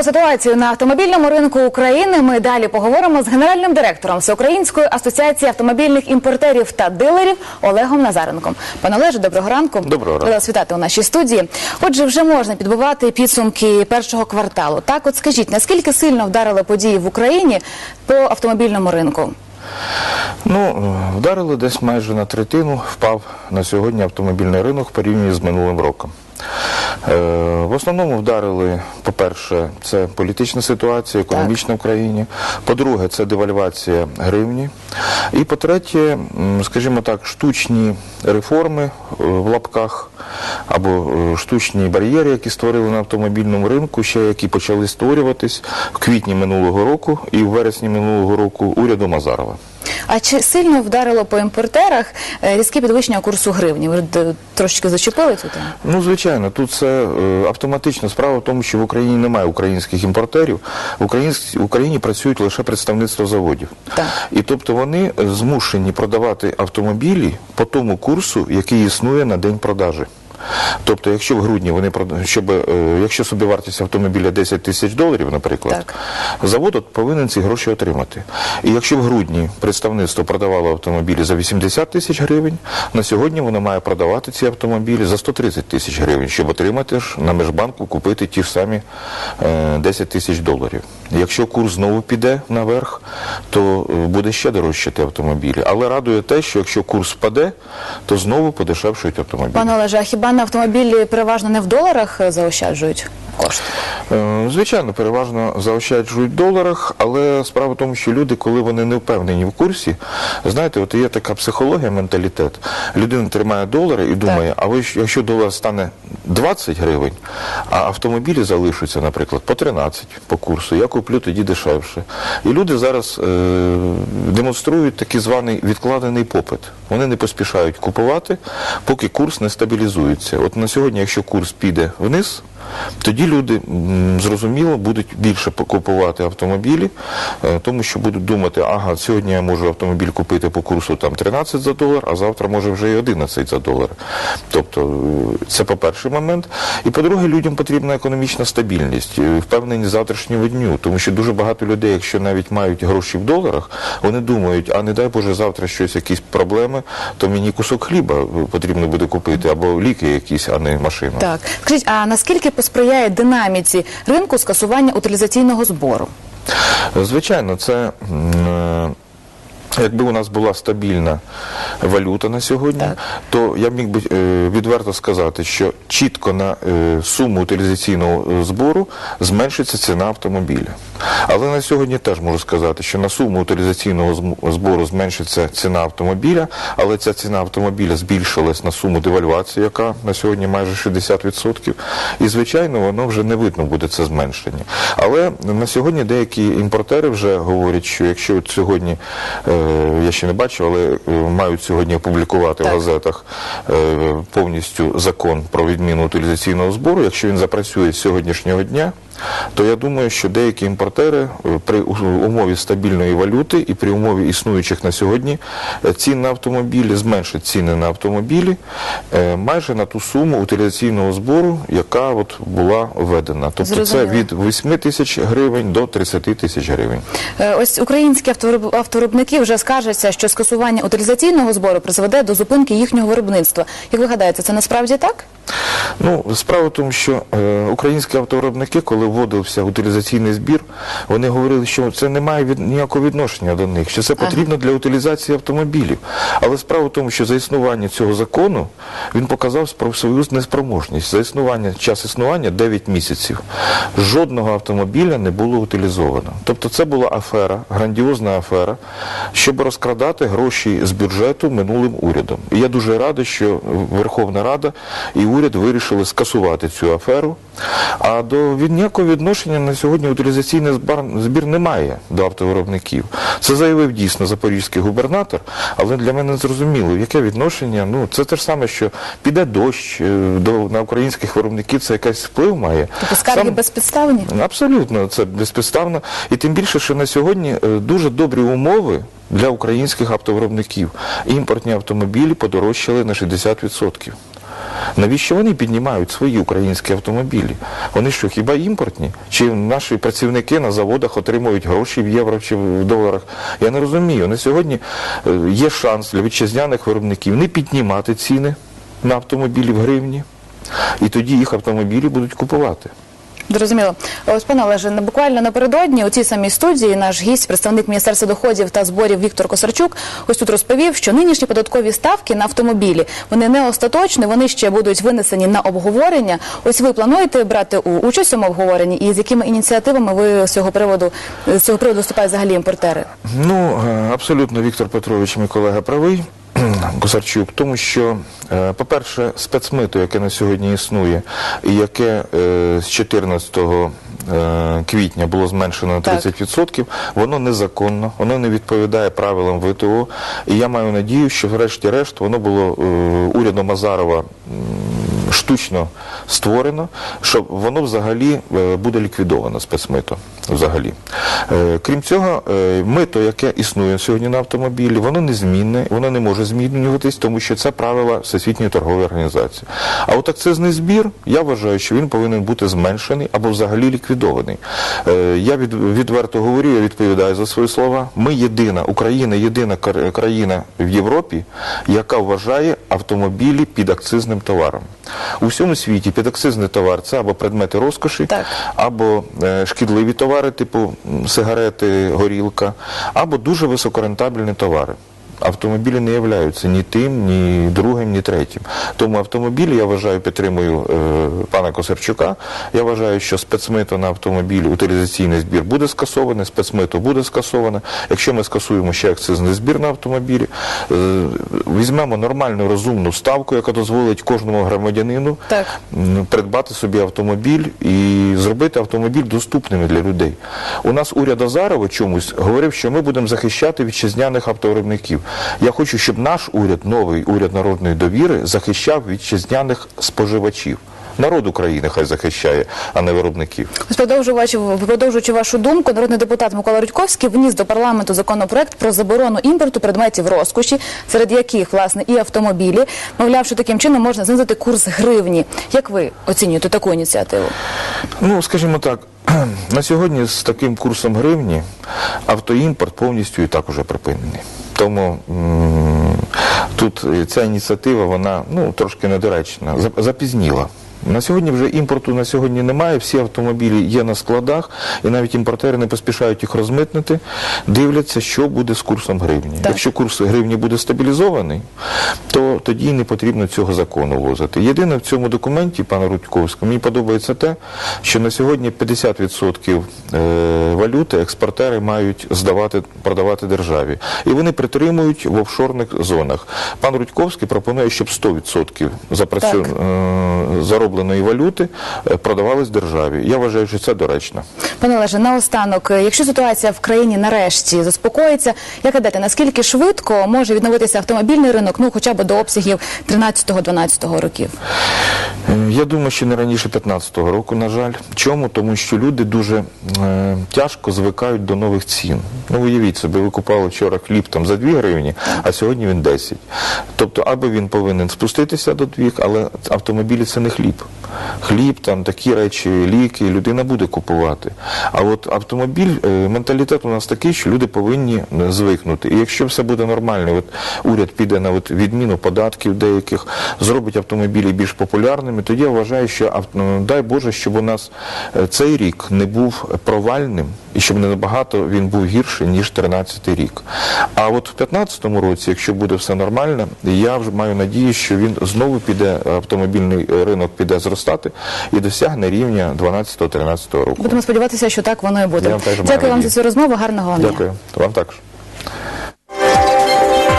Про ситуацію на автомобільному ринку України ми далі поговоримо з генеральним директором Всеукраїнської асоціації автомобільних імпортерів та дилерів Олегом Назаренком. Пане Олеже, доброго ранку. Доброго ранку. Вас вітати у нашій студії. Отже, вже можна підбивати підсумки першого кварталу. Так, от скажіть, наскільки сильно вдарили події в Україні по автомобільному ринку? Ну, вдарили десь майже на третину, впав на сьогодні автомобільний ринок в порівнянні з минулим роком. Е, В основному вдарили, по-перше, це політична ситуація, економічна в країні. По-друге, це девальвація гривні. І по-третє, скажімо так, штучні реформи е, в лапках або е, штучні бар'єри, які створили на автомобільному ринку, ще які почали створюватись в квітні минулого року і в вересні минулого року урядом Азарова. А чи сильно вдарило по імпортерах е, різке підвищення курсу гривні? Ви е, трошечки зачепили цю тему? Ну, звичайно, тут це е, автоматично. Справа в тому, що в Україні немає українських імпортерів. В Україні, в Україні працюють лише представництво заводів. Так. І тобто вони змушені продавати автомобілі по тому курсу, який існує на день продажі. Тобто, якщо в грудні вони щоб, е, якщо собівартість автомобіля 10 тисяч доларів, наприклад, Так. завод повинен ці гроші отримати. І якщо в грудні представництво продавало автомобілі за 80 тисяч гривень, на сьогодні воно має продавати ці автомобілі за 130 тисяч гривень, щоб отримати ж на межбанку купити ті ж самі е, 10 тисяч доларів. Якщо курс знову піде наверх, то е, буде ще дорожчати автомобілі. Але радує те, що якщо курс впаде, то знову подешевшують автомобілі. Пане Олеже, а хіба на автомобілі переважно не в доларах е, заощаджують кошти? Е, Звичайно, переважно заощаджують в доларах, але справа в тому, що люди, коли вони не впевнені в курсі, знаєте, от є така психологія, менталітет. Людина тримає долари і думає, а ви якщо долар стане 20 гривень, а автомобілі залишаться, наприклад, по 13 по курсу, я куплю тоді дешевше. І люди зараз е, демонструють такий званий відкладений попит. Вони не поспішають купувати, поки курс не стабілізується. От на сьогодні, якщо курс піде вниз, тоді люди зрозуміло будуть більше купувати автомобілі, е, тому що будуть думати, ага, сьогодні я можу автомобіль купити по курсу там 13 за долар, а завтра може вже і 11 за долар. Тобто е, це по перший момент. І по-друге, людям потрібна економічна стабільність, е, впевненість завтрашнього дню, тому що дуже багато людей, якщо навіть мають гроші в доларах, вони думають, а не дай Боже, завтра щось, якісь проблеми, то мені кусок хліба потрібно буде купити, або ліки якісь, а не машину. Так, скажіть, а наскільки посприяє динаміці ринку скасування утилізаційного збору? Звичайно, це е, якби у нас була стабільна валюта на сьогодні, Так. то я міг би е, відверто сказати, що чітко на е, суму утилізаційного збору зменшиться ціна автомобіля. Але на сьогодні теж можу сказати, що на суму утилізаційного збору зменшиться ціна автомобіля, але ця ціна автомобіля збільшилась на суму девальвації, яка на сьогодні майже 60%. І, звичайно, воно вже не видно буде це зменшення. Але на сьогодні деякі імпортери вже говорять, що якщо от сьогодні, е, я ще не бачив, але е, мають сьогодні опублікувати Так. в газетах е, повністю закон про відміну утилізаційного збору, якщо він запрацює з сьогоднішнього дня, то я думаю, що деякі імпортери е, при умові стабільної валюти і при умові існуючих на сьогодні е, цін на автомобілі зменшать ціни на автомобілі е, майже на ту суму утилізаційного збору, яка от була введена. Тобто Зрозуміло. це від 8 тисяч гривень до 30 тисяч гривень. Ось українські авторибники вже скаржаться, що скасування утилізаційного збору призведе до зупинки їхнього виробництва. Як ви гадаєте, це насправді так? Ну, справа в тому, що українські автовиробники, коли вводився утилізаційний збір, вони говорили, що це не має від, ніякого відношення до них, що це потрібно для утилізації автомобілів. Але справа в тому, що за існування цього закону він показав свою неспроможність. За існування, час існування 9 місяців. Жодного автомобіля не було утилізовано. Тобто це була афера, грандіозна афера, щоб розкрадати гроші з бюджету минулим урядом. І я дуже радий, що Верховна Рада і уряд вирішили скасувати цю аферу. А до від ніякого відношення на сьогодні утилізаційний збір, збір не має до автовиробників. Це заявив дійсно запорізький губернатор, але для мене зрозуміло, яке відношення. Ну це те ж саме, що піде дощ е, до на українських виробників, це якийсь вплив має. Тобто скарги Сам- безпідставні? Абсолютно, це безпідставно. І тим більше, що на сьогодні е, дуже добрі умови для українських автовиробників. Імпортні автомобілі подорожчали на 60%. Навіщо вони піднімають свої українські автомобілі? Вони що, хіба імпортні? Чи наші працівники на заводах отримують гроші в євро чи в доларах? Я не розумію. На сьогодні е, є шанс для вітчизняних виробників не піднімати ціни на автомобілі в гривні, і тоді їх автомобілі будуть купувати. Зрозуміло. Ось пане Олеже, буквально напередодні у цій самій студії наш гість, представник Міністерства доходів та зборів Віктор Косарчук, ось тут розповів, що нинішні податкові ставки на автомобілі вони не остаточні, вони ще будуть винесені на обговорення. Ось ви плануєте брати участь у цьому обговоренні, і з якими ініціативами ви з цього приводу з цього приводу виступають взагалі імпортери? Ну, е, абсолютно Віктор Петрович, мій колега правий. Косарчук, тому що, е, по-перше, спецмито, яке на сьогодні існує, і яке е, з 14 е, квітня було зменшено на 30%, воно незаконно, воно не відповідає правилам ВТО. І я маю надію, що врешті-решт воно було урядом Азарова штучно створено, що воно взагалі е, буде ліквідовано спецмито. Взагалі. Е, Крім цього, е, мито, яке існує сьогодні на автомобілі, воно незмінне, воно не може змінюватись, тому що це правила Всесвітньої торгової організації. А от акцизний збір, я вважаю, що він повинен бути зменшений або взагалі ліквідований. Я відверто говорю, я відповідаю за свої слова. Ми єдина, Україна єдина країна в Європі, яка вважає автомобілі під акцизним товаром. У всьому світі підакцизний товар це або предмети розкоші, Так. або е, шкідливі товари, типу сигарети, горілка, або дуже високорентабельні товари. Автомобілі не являються ні тим, ні другим, ні третім. Тому автомобілі, я вважаю, підтримую е, пана Косарчука. Я вважаю, що спецмито на автомобілі, утилізаційний збір буде скасований, спецмито буде скасоване. Якщо ми скасуємо ще акцизний збір на автомобілі, е, візьмемо нормальну розумну ставку, яка дозволить кожному громадянину Так. придбати собі автомобіль і зробити автомобіль доступними для людей. У нас уряд Азарова чомусь говорив, що ми будемо захищати вітчизняних автовиробників. Я хочу, щоб наш уряд, новий уряд народної довіри, захищав вітчизняних споживачів. Народ України хай захищає, а не виробників. Ось продовжуючи, вашу думку, народний депутат Микола Рудьковський вніс до парламенту законопроект про заборону імпорту предметів розкоші, серед яких власне і автомобілі. Мовляв, що таким чином можна знизити курс гривні. Як ви оцінюєте таку ініціативу? Ну, скажімо так, на сьогодні з таким курсом гривні автоімпорт повністю і так уже припинений. Тому тут ця ініціатива, вона ну, трошки недоречна, за- запізніла. На сьогодні вже імпорту на сьогодні немає, всі автомобілі є на складах, і навіть імпортери не поспішають їх розмитнити, дивляться, що буде з курсом гривні. Так. Якщо курс гривні буде стабілізований, то тоді не потрібно цього закону ввозити. Єдине в цьому документі, пане Рудьковському, мені подобається те, що на сьогодні 50% е, валюти експортери мають здавати, продавати державі. І вони притримують в офшорних зонах. Пан Рудьковський пропонує, щоб 100% запрацю... Заробленої валюти е, продавались державі. Я вважаю, що це доречно. Пане Олеже, наостанок, е, якщо ситуація в країні нарешті заспокоїться, як гадаєте, наскільки швидко може відновитися автомобільний ринок, ну хоча б до обсягів 13-12 років? Е, Я думаю, що не раніше 15-го року, на жаль. Чому? Тому що люди дуже е, тяжко звикають до нових цін. Ну, уявіть собі, ви купували вчора хліб там за 2 гривні, а сьогодні він 10. Тобто, або він повинен спуститися до 2, але автомобілі це не хліб. Хліб, там такі речі, ліки, людина буде купувати. А от автомобіль, е, менталітет у нас такий, що люди повинні е, звикнути. І якщо все буде нормально, от уряд піде на от відміну податків деяких, зробить автомобілі більш популярними, тоді я вважаю, що ну, дай Боже, щоб у нас е, цей рік не був провальним і щоб не набагато він був гірший, ніж 13 рік. А от в 15 році, якщо буде все нормально, я вже маю надію, що він знову піде, автомобільний ринок піде зростати і досягне рівня 12-13 року. Будемо сподіватися, що так воно і буде. Я вам Дякую вам надію. за цю розмову. Гарного вам дня. Дякую. Вам також.